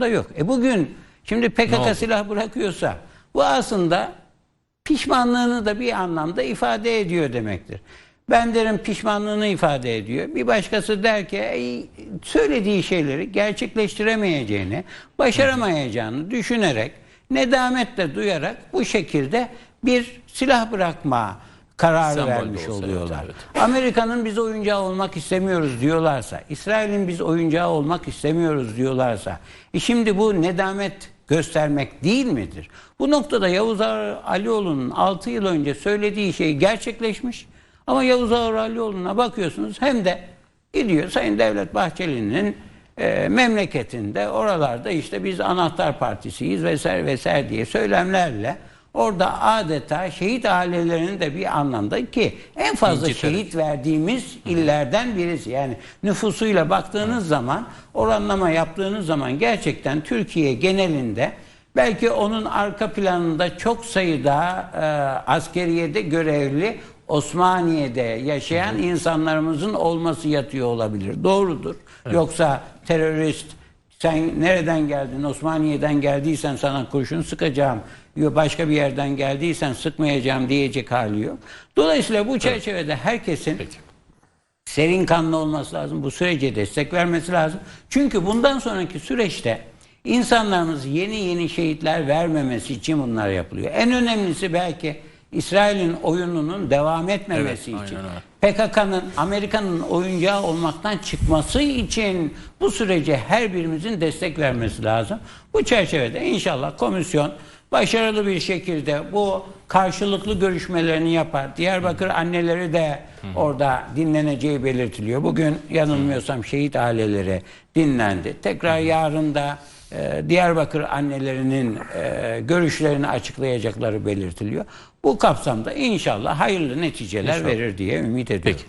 Bu da yok. E bugün şimdi PKK silah bırakıyorsa bu aslında pişmanlığını da bir anlamda ifade ediyor demektir. Ben derim pişmanlığını ifade ediyor. Bir başkası der ki "Ey, söylediği şeyleri gerçekleştiremeyeceğini, başaramayacağını düşünerek, nedametle duyarak bu şekilde bir silah bırakma kararı de vermiş olsa, oluyorlar. evet, Amerika'nın biz oyuncağı olmak istemiyoruz diyorlarsa, İsrail'in biz oyuncağı olmak istemiyoruz diyorlarsa, e şimdi bu nedamet göstermek değil midir? Bu noktada Yavuz Alioğlu'nun 6 yıl önce söylediği şey gerçekleşmiş. Ama Yavuz Alioğlu'na bakıyorsunuz hem de gidiyor Sayın Devlet Bahçeli'nin e, memleketinde oralarda işte biz anahtar partisiyiz vesaire vesaire diye söylemlerle orada adeta şehit ailelerinin de bir anlamda ki en fazla İnciterek. şehit verdiğimiz illerden birisi. Yani nüfusuyla baktığınız zaman oranlama yaptığınız zaman gerçekten Türkiye genelinde belki onun arka planında çok sayıda e, askeriyede görevli Osmaniye'de yaşayan insanlarımızın olması yatıyor olabilir. Doğrudur. Yoksa terörist sen nereden geldin? Osmaniye'den geldiysen sana kurşun sıkacağım. Başka bir yerden geldiysen sıkmayacağım diyecek hali yok. Dolayısıyla bu çerçevede herkesin Peki. serin kanlı olması lazım. Bu sürece destek vermesi lazım. Çünkü bundan sonraki süreçte insanlarımız yeni yeni şehitler vermemesi için bunlar yapılıyor. En önemlisi belki İsrail'in oyununun devam etmemesi Evet, için. PKK'nın Amerika'nın oyuncağı olmaktan çıkması için bu sürece her birimizin destek vermesi lazım. Bu çerçevede inşallah komisyon başarılı bir şekilde bu karşılıklı görüşmelerini yapar. Diyarbakır anneleri de orada dinleneceği belirtiliyor. Bugün yanılmıyorsam şehit aileleri dinlendi. Tekrar yarın da e, Diyarbakır annelerinin e, görüşlerini açıklayacakları belirtiliyor. Bu kapsamda inşallah hayırlı neticeler İnşallah. verir diye ümit ediyorum. Peki.